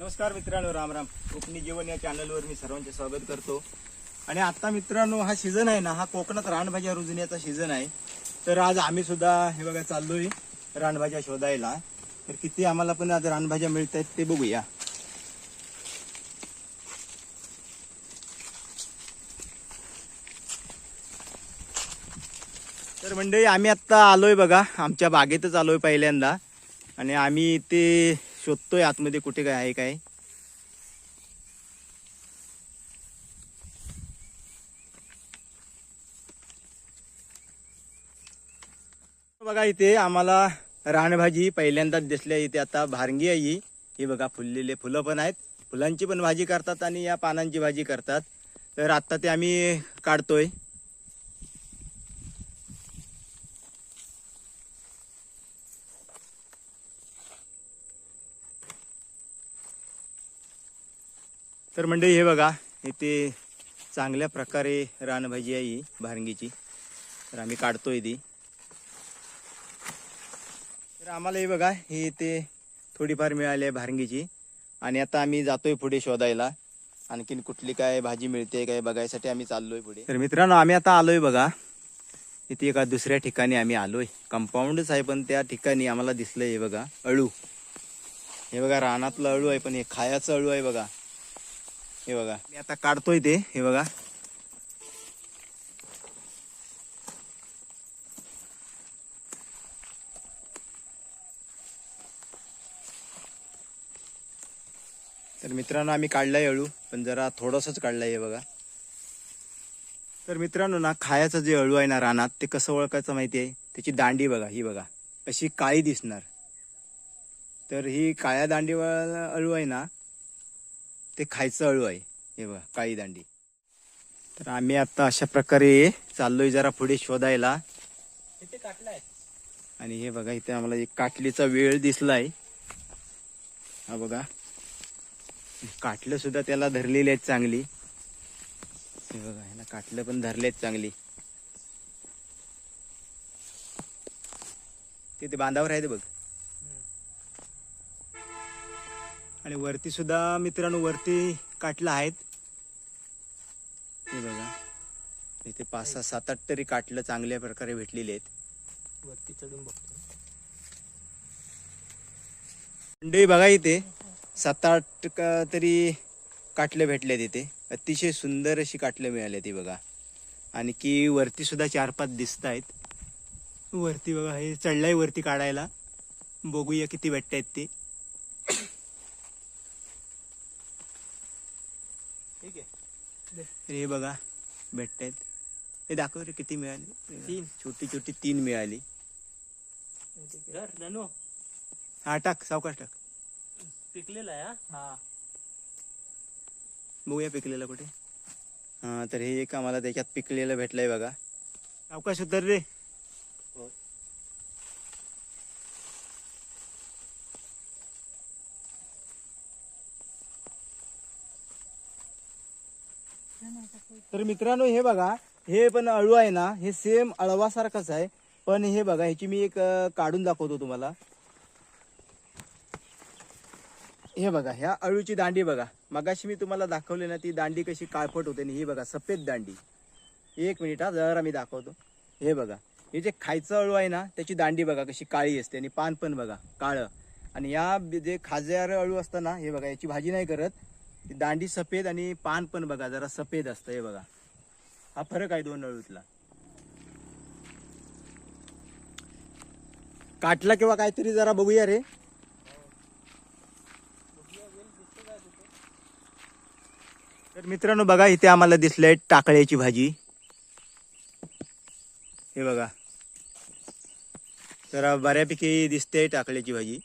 नमस्कार मित्रांनो राम राम. कोकणी जीवन या चॅनलवर मी सर्वांचे स्वागत करतो. आणि आता मित्रांनो हा सीझन आहे ना हा कोकणात रानभाज्या रुजण्याचा सीझन आहे. तर आज आम्ही सुद्धा हे बघा चाललोय रानभाज्या शोधायला. तर किती आम्हाला पण आज रानभाज्या मिळत आहेत ते बघूया. तर मंडळी आम्ही आत्ता आलोय बघा आमच्या बागेतच आलोय पहिल्यांदा. आणि आम्ही ते शोधतोय आतमध्ये कुठे काय आहे काय. बघा इथे आम्हाला रानभाजी पहिल्यांदाच दिसल्या. इथे आता भारंगी आहे ही बघा फुललेले फुलं पण आहेत. फुलांची पण भाजी करतात आणि या पानांची भाजी करतात. तर आता ते आम्ही काढतोय. तर मंडळी हे बघा इथे चांगल्या प्रकारे रानभाजी आहे ही भारंगीची तर आम्ही काढतोय ती. तर आम्हाला हे बघा ही इथे थोडीफार मिळाली आहे भारंगीची आणि आता आम्ही जातोय पुढे शोधायला. आणखीन कुठली काय भाजी मिळते काय बघायसाठी आम्ही चाललोय पुढे. तर मित्रांनो आम्ही आता आलोय बघा. इथे एका दुसऱ्या ठिकाणी आम्ही आलोय. कंपाऊंडच आहे पण त्या ठिकाणी आम्हाला दिसलंय हे बघा अळू. हे बघा रानातलं अळू आहे पण हे खायाचं अळू आहे बघा. हे बघा. मी आता काढतोय ते हे बघा. तर मित्रांनो आम्ही काढलाय अळू पण जरा थोडंसंच काढलाय हे बघा. तर मित्रांनो ना खायाचं जे अळू आहे ना रानात ते कसं ओळखायचं माहिती आहे? त्याची दांडी बघा ही बघा. अशी काळी दिसणार. तर ही काळ्या दांडी अळू आहे ना ते खायचं अळू आहे. हे बघा काळी दांडी. तर आम्ही आता अशा प्रकारे चाललोय जरा पुढे शोधायला. इथे काटलाय आणि हे बघा इथे आम्हाला एक काटलीचा वेळ दिसलाय. हा बघा. काटलं सुद्धा त्याला धरलेली आहेत चांगली. हे बघा ह्याला काटलं पण धरले आहेत चांगली. तिथे बांधावर आहे ते बघ. आणि वरती सुद्धा मित्रांनो वरती काटलं आहेत. हे बघा. इथे पाच सहा सात आठ तरी काटलं चांगल्या प्रकारे भेटलेले आहेत. वरती चढून बघतो. मंडई बघा इथे. सात आठ का तरी काटले भेटले तिथे अतिशय सुंदर अशी काटले मिळाले ती बघा. आणि की वरती सुद्धा चार पाच दिसत आहेत. वरती बघा हे चढलाय वरती काढायला. बघूया किती भेटत आहेत ते. हे। बघा भेटत आहेत हे दाखव रे किती मिळाली. तीन. छोटी छोटी तीन मिळाली. हा टाक सावकाश टाक. पिकलेला आहे हा? हा. बघूया पिकलेलं कुठे. हा तर हे एक आम्हाला त्याच्यात पिकलेलं भेटलंय बघा. सावकाश उतर रे. तर मित्रांनो हे बघा हे पण अळू आहे ना हे सेम अळवासारखंच आहे. पण हे बघा ह्याची मी एक काढून दाखवतो तुम्हाला. हे बघा ह्या अळूची दांडी बघा. मगाशी मी तुम्हाला दाखवली ना ती दांडी कशी काळपट होते आणि ही बघा सफेद दांडी. एक मिनिट हा जरा मी दाखवतो. हे बघा हे जे खायचं अळू आहे ना त्याची दांडी बघा कशी काळी असते आणि पान पण बघा काळं. आणि या जे खाज्यार अळू असतं ना हे बघा याची भाजी नाही करत. ती दांडी सफेद आणि पान पण बघा जरा सफेद असतं हे बघा. हा फरक आहे दोन अळूतला काटला किंवा काहीतरी जरा बघूया रे. तर मित्रांनो बघा इथे आम्हाला दिसलंय टाकळ्याची भाजी. हे बघा. जरा बऱ्यापैकी दिसते टाकळ्याची भाजी.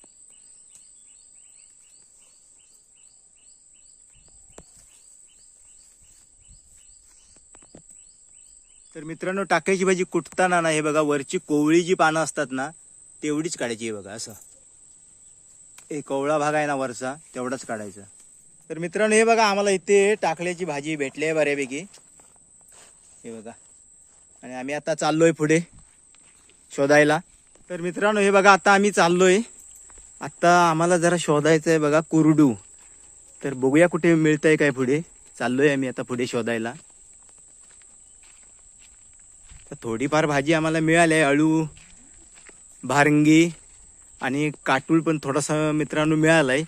तर मित्रांनो टाकायची भाजी कुटताना ना हे बघा वरची कोवळी जी पानं असतात ना तेवढीच काढायची आहे बघा असं. हे कोवळा भाग आहे ना वरचा तेवढाच काढायचा. तर मित्रांनो हे बघा आम्हाला इथे टाकल्याची भाजी भेटली आहे बऱ्यापैकी. हे बघा. आणि आम्ही आता चाललोय पुढे शोधायला. तर मित्रांनो हे बघा आता आम्ही चाललोय. आता आम्हाला जरा शोधायचं आहे बघा कुरडू. तर बघूया कुठे मिळतंय काय पुढे. चाललोय आम्ही आता पुढे शोधायला. तर थोडीफार भाजी आम्हाला मिळाली आहे अळू भारंगी आणि काटूळ पण थोडासा मित्रांनो मिळाला आहे.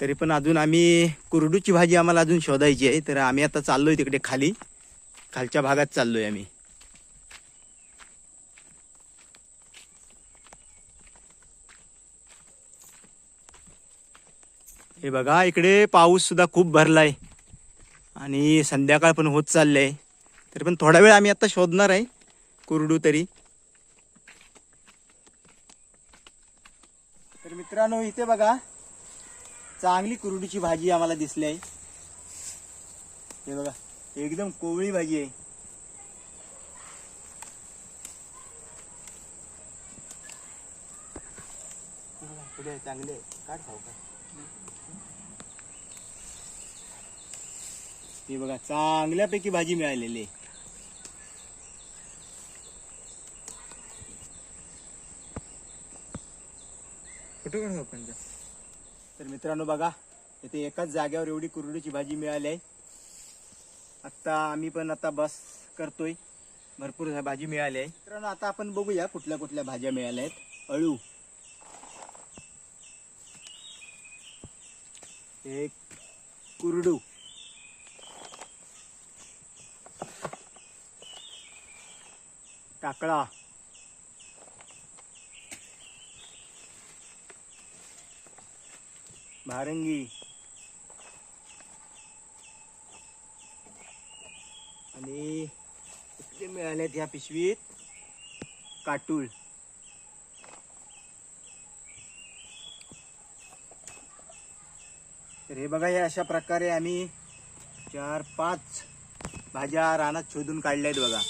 तरी पण अजून आम्ही कुरडूची भाजी आम्हाला अजून शोधायची आहे. तर आम्ही आता चाललोय तिकडे खाली. खालच्या भागात चाललोय आम्ही. हे बघा इकडे पाऊस सुद्धा खूप भरलाय. आणि संध्याकाळ पण होत चाललंय. तरी पण थोडा वेळ आम्ही आता शोधणार आहे. कुरडू तरी. तर मित्रांनो इथे बघा चांगली कुरडूची भाजी आम्हाला दिसली आहे. हे बघा एकदम कोवळी भाजी आहे. पुढे चांगले काढ खाऊ का हे बघा चांगल्यापैकी भाजी मिळालेली आहे. कुठे कोण आपण म्हणजे? तर मित्रांनो बघा इथे एकाच जागेवर एवढी कुरडीची भाजी मिळाली आहे. आता आम्ही पण आता बस करतोय. भरपूर भाजी मिळाली आहे. मित्रांनो आता आपण बघूया कुठल्या कुठल्या भाज्या मिळाल्या आहेत. अळू. एक कुरडू. टाकळा भारंगी. आणि कुठले मिळालेत ह्या पिशवीत काटूळ. तर हे बघा हे अशा प्रकारे आम्ही चार पाच भाज्या रानात शोधून काढल्या आहेत बघा.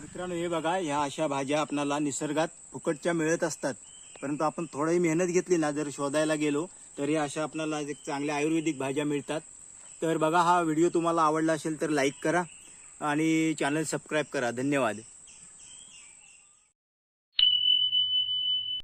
मित्रांनो हे बघा ह्या अशा भाज्या आपणाला निसर्गात फुकटच्या मिळत असतात. परंतु आपण थोडी मेहनत घेतली ना जर शोधायला गेलो तरी अशा आपल्याला एक चांगल्या आयुर्वेदिक भाज्या मिळतात. तर बघा हा व्हिडिओ तुम्हाला आवडला असेल तर लाईक करा आणि चॅनल सबस्क्राईब करा. धन्यवाद.